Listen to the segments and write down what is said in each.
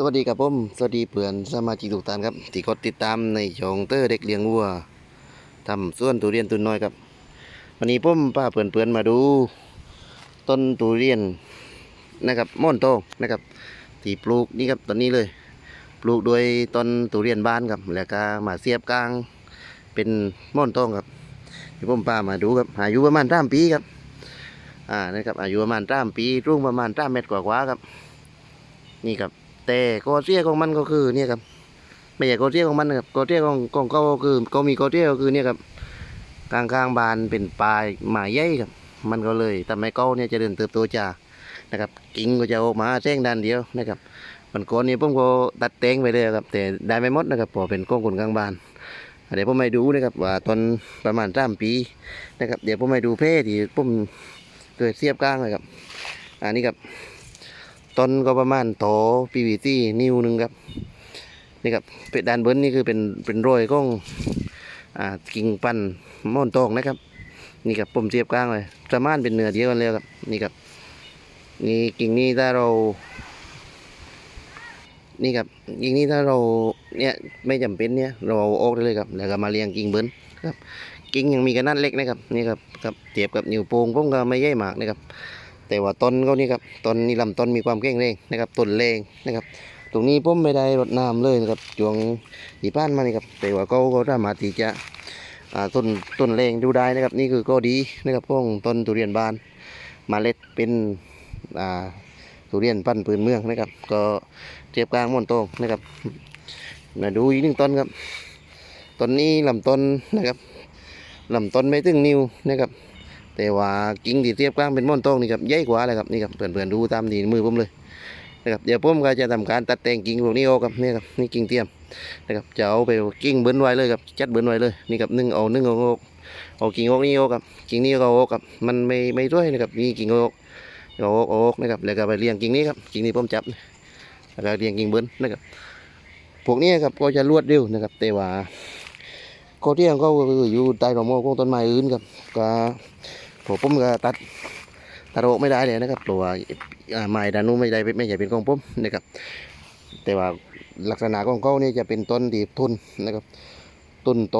สวัสดีครับผมสวัสดีเพื่อนสมาชิกทุกท่านครับที่กดติดตามในช่องเตอร์เด็กเลี้ยงวัวทำสวนทุเรียนตุนน้อยครับวันนี้ผมพาเพื่อนๆมาดู ต้นทุเรียนนะครับม่อนโตงนะครับที่ปลูกนี่ครับตอนนี้เลย ปลูกโดยต้นทุเรียนบ้านครับแล้วก็มาเสียบกลาง เป็นม่อนโตงครับที่ผมพามาดูครับอายุประมาณสามปีครับอ่านะครับอายุประมาณสามปีรุ่งประมาณสามเมตรกว่าๆครับ นี่ครับ แต่กอเทียของมันก็คือเนี่ยครับไม่ใช่กอเทียของมันนะครับกอเทียของของเขาก็คือก็มีกอเทียก็คือเนี่ยครับกลางข้างบานเป็นปลายหมายใหญ่ครับ มันก็เลยทำให้เขาเนี่ยจะเดินเติบโตจ้านะครับกิ่งก็จะออกมาแจ้งด้านเดียวนะครับมันก่อนนี้ผมก็ตัดแต่งไปเลยครับ แต่ได้ไม่หมดนะครับพอเป็นก้องคนกลางบานเดี๋ยวผมไปดูนะครับว่าตอนประมาณสามปีนะครับ เดี๋ยวผมไปดูเพศที่ผมเกิดเสียบกลางเลยครับ อันนี้ครับ ต้นก็ประมาณโตปีวีตี้นิ้วหนึ่งครับนี่ครับเป็ดดานบนนี่คือเป็นเป็นรอยของอ่ากิ่งปันม่อนตองนะครับ นี่ครับผมเสียบกลางเลยประมาณเป็นเนื้อเดียวกันเลยครับนี่ครับนี่กิ่งนี้ถ้าเรา นี่ครับกิ่งนี้ถ้าเราเนี่ยไม่จำเป็นเนี่ยเราเอาออกได้เลยครับแล้วก็มาเรียงกิ่งเบิ้นครับกิ่งยังมีขนาดเล็กนะครับนี่ครับครับเทียบกับนิ้วโป้งผมก็ไม่ใหญ่มากนะครับ แต่ว่าต้นเขานี่ครับต้นนี่ลำต้นมีความแข็งแรงนะครับต้นแรงนะครับ ตรงนี้ผมไม่ได้รดน้ำเลยนะครับช่วงที่ผ่านมานี่ครับแต่ว่าเขาก็สามารถที่จะต้นต้นแรงดูได้นะครับ นี่คือก็ดีนะครับพวกต้นทุเรียนบานมาเล็ดเป็นทุเรียนพันธุ์พื้นเมืองนะครับ ก็เทียบกลางม่อนโตงนะครับมาดูอีกหนึ่งต้นครับต้นนี้ลำต้นนะครับลำต้นไม่ถึงนิ้วนะครับ แต่ว่ากิ่งที่เทียบกลางเป็นม่อนทองนี่ครับใหญ่กว่าเลยครับนี่ครับเพื่อนๆดูตามดีมือผมเลยนะครับเดี๋ยวผมก็จะทำการตัดแต่งกิ่งพวกนี้ออกครับนี่ครับนี่กิ่งเทียมนะครับจะเอาไปกิ่งเบิ้นไว้เลยครับจัดเบิ้นไว้เลยนี่ครับนึ่งเอานึ่งเอาออกเอากิ่งออกนี่ออกครับกิ่งนี้ก็ออกครับมันไม่ไม่ด้วยนะครับนี่กิ่งออกออกออกนะครับแล้วก็ไปเลี้ยงกิ่งนี้ครับกิ่งนี้ผมจับแล้วก็เลี้ยงกิ่งเบิ้นนะครับพวกนี้ครับก็จะรวดเร็วนะครับแต่ว่าข้อเที่ยงก็อยู่ใต้ร่มเงาของต้นไม้อื่นครับก็ ผมผมก็ตัดตัดออกไม่ได้เลยนะครับเพราะว่าอ่าไม้ด้านนู้นไม่ได้ไม่ใช่เป็นของผมนะครับ แต่ว่าลักษณะของเขานี่จะเป็นต้นดีทุนนะครับต้นโต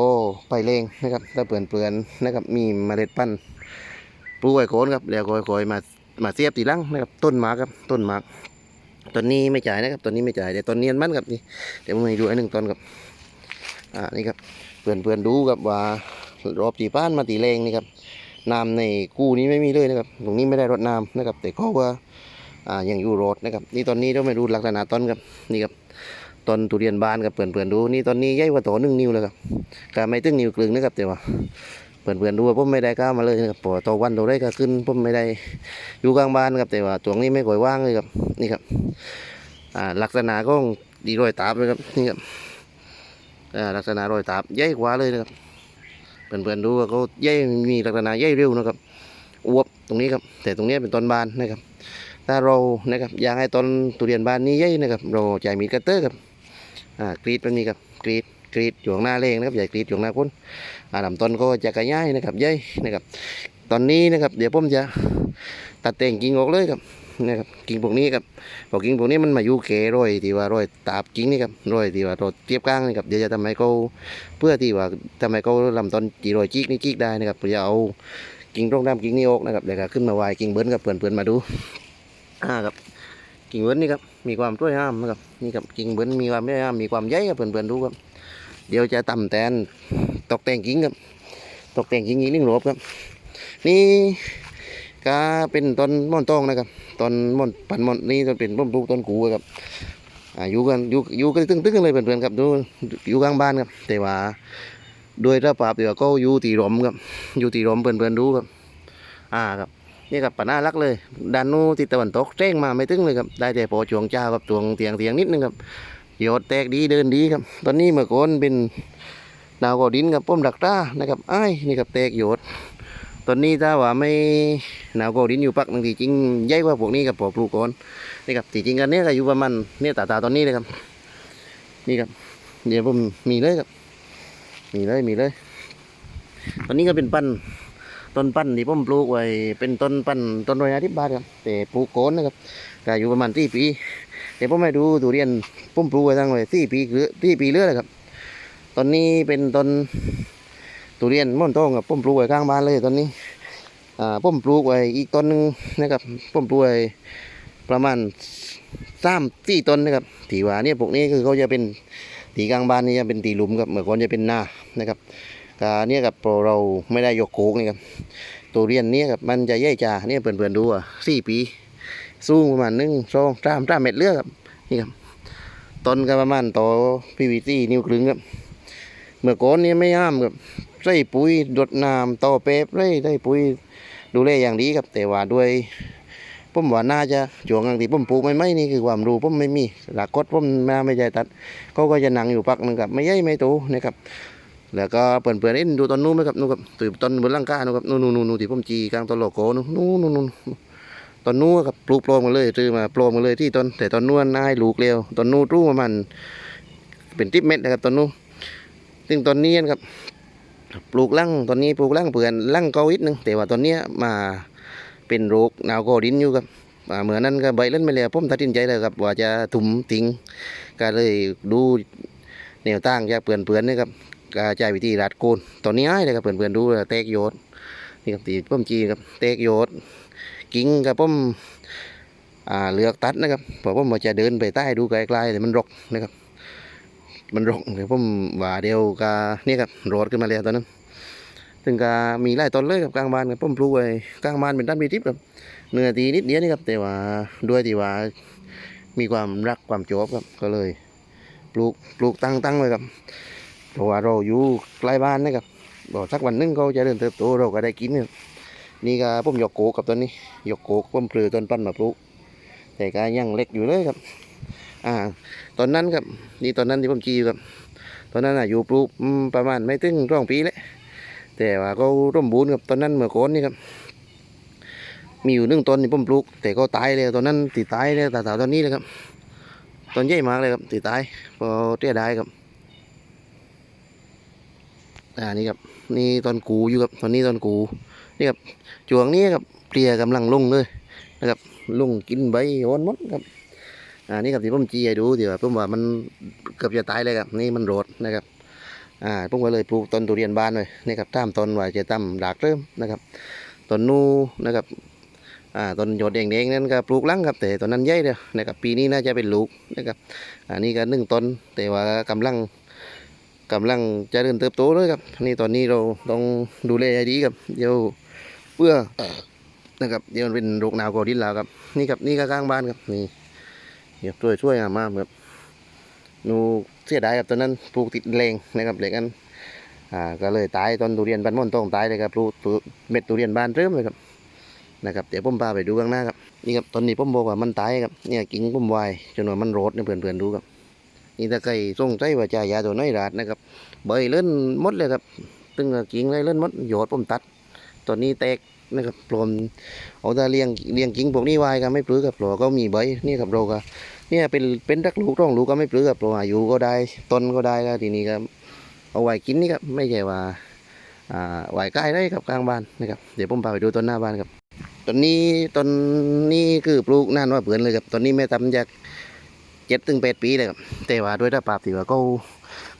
ไปเลงนะครับถ้าเปลือนเปลือนๆนะครับ มีเมล็ดพันธุ์ปลูกไว้โคนครับแล้วค่อยมามาเสียบทีลังนะครับ ต้นหมากครับต้นหมากต้นนี้ไม่จ่ายนะครับต้นนี้ไม่จ่ายแต่ต้นนี้มันครับนี่เดี๋ยวผมให้ดูอันหนึ่งต้นครับอ่านี่ครับเปลือนเปลือนๆดูครับว่ารอบตีป้านมาตีแรงนี่ครับ น้ำในกู้นี้ไม่มีเลยนะครับตรงนี้ไม่ได้รดน้ำนะครับ แต่ก็ว่าอ่ายังอยู่รดนะครับ นี่ตอนนี้เราไม่รู้ลักษณะต้นครับนี่ครับต้นทุเรียนบานครับเปื่อนๆดูนี่ตอนนี้ใหญ่กว่าโตหนึ่งนิ้วเลยครับก็ไม่ถึงนิ้วกลึงนะครับแต่ว่าเปื่อนๆดูว่าผมไม่ได้กล้ามาเลยนะครับพอโตวันโตได้ก็ขึ้นผมไม่ได้อยู่กลางบ้านครับแต่ว่าตรงนี้ไม่ค่อยว่างเลยครับนี่ครับอ่าลักษณะก็ดีรอยตาบเลยครับนี่ครับอ่าลักษณะรอยตาบใหญ่กว่าเลยนะครับ เพื่อนๆดูว่าเขาใหญ่มีลักษณะใหญ่เร็วนะครับอวบตรงนี้ครับ แต่ตรงนี้เป็นต้นบานนะครับ ถ้าเรานะครับอยากให้ต้นทุเรียนบานนี้ใหญ่นะครับ เราใช้มีดคัตเตอร์ครับอ่ากรีดมันมีครับกรีดกรีดอยู่ข้างหน้าเลงนะครับอย่กรีดอยู่ข้างหน้าก้นอ่าลำต้นก็จะกระย่ายนะครับใหญ่นะครับ ตอนนี้นะครับ เดี๋ยวผมจะตัดแต่งกิ่งออกเลยครับ นะครับกิ่งพวกนี้ครับพอกิ่งพวกนี้มันมาอยู่เกร้อยที่ว่าร้อยตาบกิ่งนี่ครับร้อยที่ว่าเราเทียบก้างนี่ครับเดี๋ยวจะทำให้เขาเพื่อที่ว่าทำไมเขาลำต้นจีรอยจิกนี่จิกได้นะครับเพื่อจะเอากิ่งตรงดำกิ่งนี้ออกนะครับเดี๋ยวขึ้นมาไวายกิ่งเบิ้ลกับเพื่อนเพื่อนๆมาดูอ่าครับกิ่งเบิ้ลนี่ครับมีความสวยงามนะครับนี่ครับกิ่งเบิ้ลมีความสวยงามมีความใหญ่ครับเพื่อนเพื่อนๆดูครับเดี๋ยวจะตำแตนตกแต่งกิ่งครับตกแต่งกิ่งอีกหนึ่งรอบครับนี่ ก็เป็นต้นม่อนตองนะครับต้นม่อนปันม่อนนี่ต้นเป็นต้นปลูกต้นกูครับอายู่กันอยู่อยู่กันตึ้งๆเลยเพื่อนๆครับดูอยู่กลางบ้านครับแต่ว่าโดยระปาบเดี๋ยวก็อยู่ตีหลมครับอยู่ตีหลมเพื่อนๆดูครับ อ่าครับนี่ครับปัญหารักเลยด้านนู้นทิศตะวันตกแจ้งมาไม่ตึ้งเลยครับได้แต่พอช่วงเช้าครับช่วงเตียงเตียงนิดนึงครับโยดแตกดีเดินดีครับ ตอนนี้เมื่อก่อนเป็นดาวกอดินครับป้อมดักตานะครับไอ้นี่ครับแตกโยด ตอนนี้ถ้าว่าไม่หนาวกว่าดินอยู่ปักหนึ่งทีจริงใหญ่กว่าพวกนี้กับพอปลูกก่อนนี่ครับที่จริงกันเนี้ยก็อยู่ประมาณเนี่ยตาตาตอนนี้เลยครับ นี่ครับ เดี๋ยวผมมีเลยครับ มีเลยมีเลย ตอนนี้ก็เป็นปั้นต้นปั้นที่ผมปลูกไว้เป็นต้นปั้นต้นร้อยห้าสิบบาทครับแต่ปลูกโกนนะครับก็อยู่ประมาณที่ปีเดี๋ยวผมให้ดูทุเรียนผมปลูกไว้ตั้งไว้สี่ปีหรือสี่ปีเรื่อยเลยครับ ตอนนี้เป็นต้น ทุเรียนม่อนโต้งกับผมปลูกไว้ข้างบ้านเลยตอนนี้อ่าผมปลูกไว้อีกต้นหนึงนะครับผมปลูกไว้ประมาณสามสี่ต้นนะครับถีว่าเนี่ยพวกนี้คือเขาจะเป็นตีกลางบ้านนี่จะเป็นตีหลุมครับเมื่อก่อนจะเป็นหน้านะครับกาเนี่ยกับพอเราไม่ได้ยกโคกนี่ครับตัวเรียนเนี้ครับมันจะใหญ่จ่าเนี่ยเพื่อนๆดูอะสี่ปี สูงประมาณหนึ่งสองสามสามเมตรเลือกครับนี่ครับต้นก็ประมาณต่อพีวีซีนิ้วครึ่งครับเมื่อก่อนนี่ไม่ห้ามครับ ใส่ปุ๋ยดดน้ำต่อเป๊บเลยได้ปุ๋ยดูแลอย่างดีครับ แต่ว่าด้วยผมว่าน่าจะช่วงังที่ผมปลูกไม่ไม่นี่คือความรู้ผมไม่มีหลักกฎผมมาไม่ใจตัดเขาก็จะนั่งอยู่พักหนึงครับไม่ใหญ่ไม่โตนะครับแล้วก็เปิ่นเปิ่นเอ็นดูต้นนู้นไหมครับนู้นครับตื่นต้นบนหลังกานู้นครับนู้นนู้นนู้นที่ผมจีกลางต้นโลโก้นู้นนู้นนู้นตอนนู้นครับปลูกโปรมมาเลยซื้อมาโปรมมาเลยที่ต้นแต่ตอนนู้นนายลูกเร็วตอนนู้นรู้ประมาณเป็นทิปเม็ดนะครับตอนนู้นซึ่งตอนนี้นะครับ ปลูกลั่งตอนนี้ปลูกลั่งเปลือนลั่งเกาอีกนึงแต่ว่าตอนนี้มาเป็นโรคนาวกอดินอยู่ครับเหมือนนั้นก็ใบเล่นไม่แล้วผมตัดสินใจเลยครับว่าจะถุมทิ้งก็เลยดูแนวตั้งจากเปลือนเปลือนนี่ครับก็ใช้วิธีรัดโกนตอนนี้ง่ายเลยครับเปลือนเปลือนดูแตกโยดนี่ครับตีผมจีครับแตกโยดกิ่งกับผมอ่าเลือกตัดนะครับเพราะผมว่าจะเดินไปใต้ดูไกลๆแต่มันรกนะครับ มันรกเดี๋ยวผมว่าเดียวกานี่ครับโรดขึ้นมาแล้วตอนนั้นถึงกามีไร่ต้นเลยกับกลางบ้านครับผมปลูกไว้กลางบ้านเป็นต้านมีทิพย์ครับเนื้อตีนิดเดียวนี่ครับแต่ว่าด้วยที่ว่ามีความรักความชอบครับก็เลย ปลูกปลูกตั้งตั้งไว้ครับเพราะว่าเราอยู่ใกล้บ้านนะครับบอกสักวันหนึงเขาจะเดินเติบโตเราก็ได้กินครับนี่ก็ผมหยกโกกับตัวนี้หยกโกกผมปลือต้นปั้นมาปลูกแต่ก็ยังเล็กอยู่เลยครับ อ่า ตอนนั้นครับนี่ตอนนั้นที่ผมจีอยู่ครับ ตอนนั้นอายุปลูกประมาณไม่ถึงสองปีเลยแต่ว่าก็ร่มบูรณ์ครับตอนนั้นเมื่อก่อนนี่ครับ มีอยู่หนึ่งต้นที่ผมปลูก แต่ก็ตายเลยตอนนั้นติดตายเลยแต่ตอนนี้เลยครับ ตอนใหญ่มากเลยครับติดตายพอเตี้ยได้ครับอ่านี่ครับนี่ตอนกูอยู่ครับตอนนี้ตอนกูนี่ครับช่วงนี้ครับเพลียกำลังลงเลยนะครับลงกินใบอ่อนมดครับ อ่านี่ครับที่ผมจีให้ดูเดี๋ยวผมว่ามันเกือบจะตายเลยครับนี่มันโรดนะครับอ่าผมก็เลยปลูกต้นทุเรียนบานเลยนี่ครับตามต้นว่าจะตั้มดากเริ่มนะครับต้นนูนะครับอ่าต้นหยดแดงๆนั้นก็ปลูกลังครับแต่ต้นนั้นใหญ่เลยนะครับปีนี้น่าจะเป็นลูกนะครับอ่านี่ก็หนึ่งต้นแต่ว่ากำลังกำลังจะเริญเติบโตเลยครับนี่ตอนนี้เราต้องดูแลให้ดีครับเดี๋ยวเพื่อนะครับเดี๋ยวมันเป็นโรคหนาวกอดินแล้วครับนี่ครับนี่ก็ข้างบ้านครับนี่ เดี๋ยวช่วยช่วยมากครับหนูเสียดายครับตอนนั้นปลูกติดแรงนะครับเหล็กกันอ่าก็เลยตายตอนทุเรียนบ้านม่อนต้องตายเลยครับปลูกปลูกเม็ดทุเรียนบ้านเริ่มเลยครับนะครับเดี๋ยวผมพาไปดูข้างหน้าครับนี่ครับตอนนี้ผมบอกว่ามันตายครับเนี่ยกิ่งผมวายจนว่ามันโรดเนี่ยเพื่อนๆดูครับนี่ถ้าใครสงสัยว่าจ่ายยาตัวน้อยราดนะครับใบเลื่อนมดเลยครับตึงกิ่งเลยเลื่อนมดโยดผมตัดตอนนี้แตก นะครับปลอมเอาแต่เลี้ยงเลี้ยงกิ้งพวกนี้ไว้ก็ไม่ปลื้อกับปลอก็มีใบนี่ครับเราก็เนี่ยเป็นเป็นรักลูกร่องลูกก็ไม่ปลื้อกับปลออายุก็ได้ต้นก็ได้ก็ทีนี้ก็เอาไว้กินนี่ครับไม่ใช่ว่าอ่าไว้ใกล้ได้ครับกลางบ้านนะครับเดี๋ยวผมพาไปดูต้นหน้าบ้านครับต้นนี้ต้นนี้คือปลูกนานว่าเผื่อนเลยครับต้นนี้แม่ทำจากเจ็ดถึงแปดปีเลยครับแต่ว่าด้วยถ้าปราบที่ว่าเขา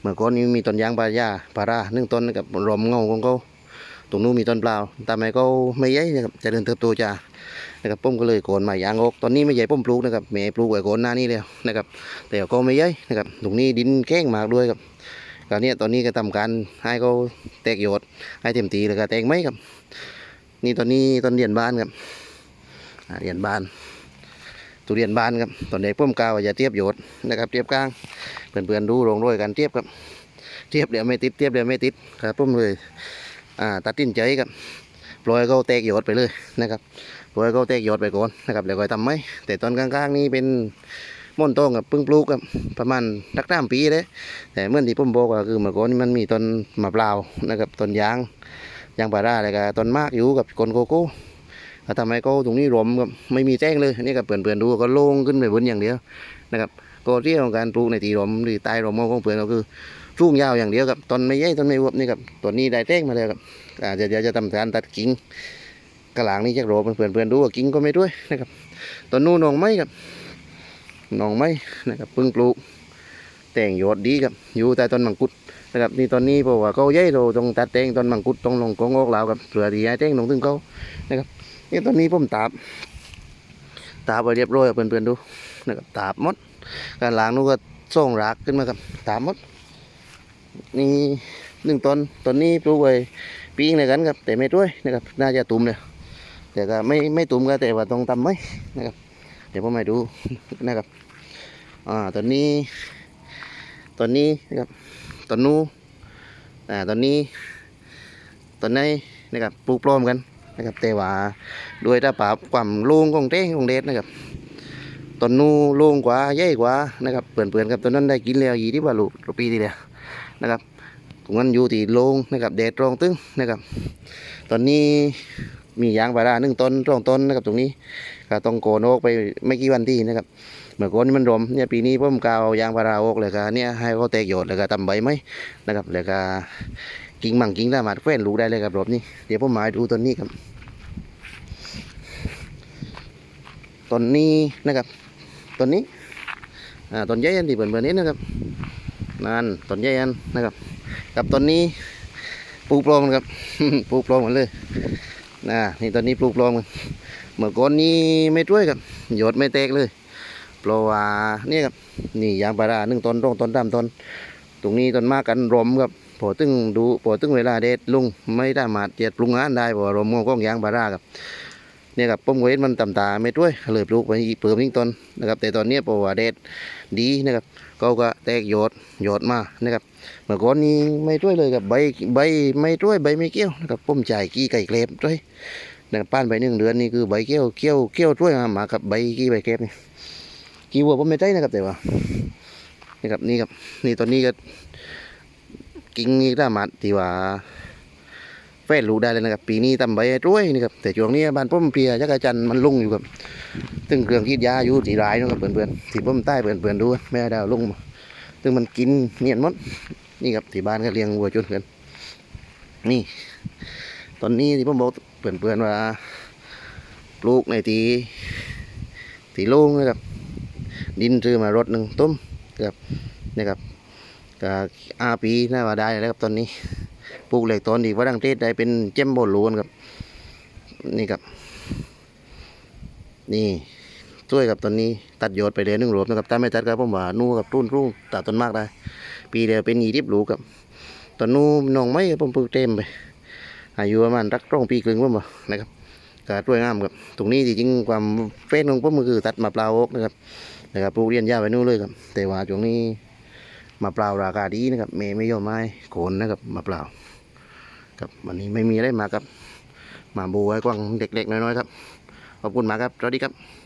เมื่อก่อนนี้มีต้นยางพาราพาราหนึ่งต้นนะครับรวมเงาของเขา ตรงนู้นมีต้นเปล่าแต่ไม่ก็ไม่ใหญ่นะครับจะเดินเติบโตจ้านะครับผมก็เลยโกนใหม่ยางออกตอนนี้ไม่ใหญ่ผมปลูกนะครับแม่ปลูกไว้โกนหน้านี้แล้วนะครับ แต่ก็ไม่ใหญ่นะครับตรงนี้ดินแข้งมากด้วยครับการนี้ตอนนี้ก็ทำการให้เขาแตกโยดให้เต็มทีแล้วก็แตกไหมครับ นี่ตอนนี้ตอนเรียนบ้านครับเรียนบ้านตุเรียนบ้านครับตอนเด็กผมกาวว่าเทียบโยดนะครับเทียบกลางเพื่อนๆดูลงด้วยกันเทียบครับเทียบเดี๋ยวไม่ติดเทียบเดี๋ยวไม่ติดครับผมเลย อ่าตัดสินใจครับปล่อยเขาแตกยอดไปเลยนะครับปล่อยเขาแตกยอดไปก่อนนะครับแล้วก็ทำไหมแต่ตอนกลางๆนี่เป็นม่อนโต้งกับพิ่งปลูกกับประมาณสักสามปีเลยแต่เมื่อที่ผมบอกว่าคือเมื่อก่อนมันมีต้นมะพร้าวนะครับต้นยางยางพาราอะไรก็ต้นมากอยู่กับกนโกโก้แล้วทำไมก็ตรงนี้รวมกับไม่มีแจ้งเลยนี่กับเปลี่ยนๆดูก็โล่งขึ้นไปบนอย่างเดียวนะครับก็เรื่องของการปลูกในตีรวมหรือใต้รวมของเปลือนก็คือ ช่วงยาวอย่างเดียวครับต้นไม่ใหญ่ต้นไม่อวบนี่ครับตัวนี้ได้แต้งมาแล้วครับอาจจะเดี๋ยวจะทำการตัดกิ่งกระหลางนี่จะโรบเพื่อนเพื่อนดูว่ากิ่งก็ไม่ด้วยนะครับต้นนู้นนองไม้ครับหนองไม้นะครับเพิ่งปลูกแต่งยอดดีครับอยู่ใต้ต้นมังคุดนะครับนี่ตอนนี้เพราะว่าเขาใหญ่เราต้องตัดแต่งต้นมังคุดต้องลงกองออกแล้วครับเผื่อที่ให้แต่งลงถึงเขานะครับนี่ตอนนี้ผมตาบตาบไปเรียบร้อยครับเพื่อนๆดูนะครับตาบหมดการล้างนู้นก็ส่งรากขึ้นมาครับตาบหมด นี่หนึ่งต้นต้นนี้ปลูกไว้ปีงเลยกันครับ แต่ไม่ด้วยนะครับ น่าจะตุ่มเลยแต่ก็ไม่ไม่ตุ่มก็แต่ว่าต้องทำไหมนะครับ เดี๋ยวผมให้ดูนะครับอ่าตอนนี้ตอนนี้นะครับตอนนู้นอ่าตอนนี้ตอนนี้นะครับปลูกปลอมกันนะครับ แต่ว่าด้วยถ้าปราบความโล่งของเต้งของเดชนะครับตอนนู้นโล่งกว่าใหญ่กว่านะครับเปื่อนๆครับตอนนั้นได้กินแล้วยีที่ว่าลูกปีที่แล้ว นะครับตรงนั้นอยู่ที่โลงนะครับแดดรองตึ้งนะครับ ตอนนี้มียางพาราหนึ่งต้นสองต้นนะครับ ตรงนี้ก็ต้องโกนออกไปไม่กี่วันที่นะครับเมื่อก่อนนี่มันรมเนี่ยปีนี้ผมกาวยางพาราออกเลยก็เนี่ยให้เขาแตกยดเลยก็ทำใบไหมนะครับแล้วก็กิ่งมั่งกิ่งสามารถแฝนลูกได้เลยครับรอบนี้เดี๋ยวผมมาให้ดูต้นนี้ครับต้นนี้นะครับต้นนี้อ่าต้นใหญ่อันที่เปิดๆนี้นะครับ นั่นต้นใหญ่อันนะครับ กับต้นนี้ปลูกปลอมครับ ปลูกปลอมหมดเลยนะนี่ต้นนี้ปลูกปลอมกันเมื่อก่อนนี้ไม่ช่วยครับยดไม่แตกเลยเพราะว่าเนี่ยครับนี่ยางพาราหนึ่งต้นตรงต้นตามต้นตรงนี้ต้นมากกันรมครับพอตึงดูพอตึงเวลาเด็ดลุงไม่ได้มาเจียดปรุงงานได้พราะว่ารมของก้องยางพาราครับเนี่ยครับผมก็เห็นมันต่ำตาไม่ด้วยเลยปลูกไปอีกเพิ่มอีกต้นนะครับแต่ตอนนี้พราะว่าเด็ดดีนะครับ เขาก็แตกยอดยอดมานะครับเมื่อก่อนนี้ไม่ด้วยเลยกับใบใบไม่ด้วยใบไม่เกี้ยวนะครับผมจ่ายกี้ไก่เกล็บด้วยนะครับป้านใบหนึ่งเดือนนี่คือใบเกี้ยวเกี้ยวเกี้ยวด้วยมากับใบกี้ใบเกล็บนี่กี่วัวผมไม่ได้นะครับแต่ว่านี่ครับนี่ครับนี่ตอนนี้ก็กิ่งนี่สามารถที่ว่า ฟนรู้ได้เลยนะครับ ปีนี้ทำใบด้วยนี่ครับแต่ช่วงนี้บ้านผมเพียจักรจันทร์มันลุ่งอยู่ครับซึ่งเครื่องคิดยาอยู่ที่ร้ายนะครับเพื่อนๆที่มใต้เพื่อนๆดูแม่ดาวลุ่งมาซึ่งมันกินเนียนมดนี่ครับที่บ้านก็เลี้ยงวัวจนเพื่อนนี่ ตอนนี้ที่ผมบอกเพื่อนๆว่าปลูกในทีที่โล่งนะครับ ดินซื้อมารถหนึ่งต้มครับนะครับ ก็อาปีน่าว่าได้แล้วครับตอนนี้ปลูกเหล็กตอนดีว่าดังเทศได้เป็นเจ้มโบลูนครับ นี่ครับ นี่ช่วยกับตอนนี้ตัดยอดไปเดือนหนึ่งรวบนะครับถ้าไม่ตัดก็ผมว่านู่กับรุ่นรุ่นตัดต้นมากได้ ปีเดียวเป็นยี่สิบลูกครับตอนนู้นน้องไม่ผมปลูกเต็มไปอายุประมาณรักร่องปีครึ่งผมบอกนะครับก็ช่วยงามครับตรงนี้จริงความเฟ้นของผมก็คือตัดมาเปล่าอกนะครับนะครับปลูกเรียนยาไว้นู่นเลยครับ แต่ว่าช่วงนี้ มาเปล่าราคาดีนะครับเมย์ไม่ยอมไม้โขนนะครับมาเปล่าวครับวันนี้ไม่มีอะไรมากครับ มาบูไว้กว้างเด็กๆน้อยๆครับ ขอบคุณมากครับสวัสดีครับ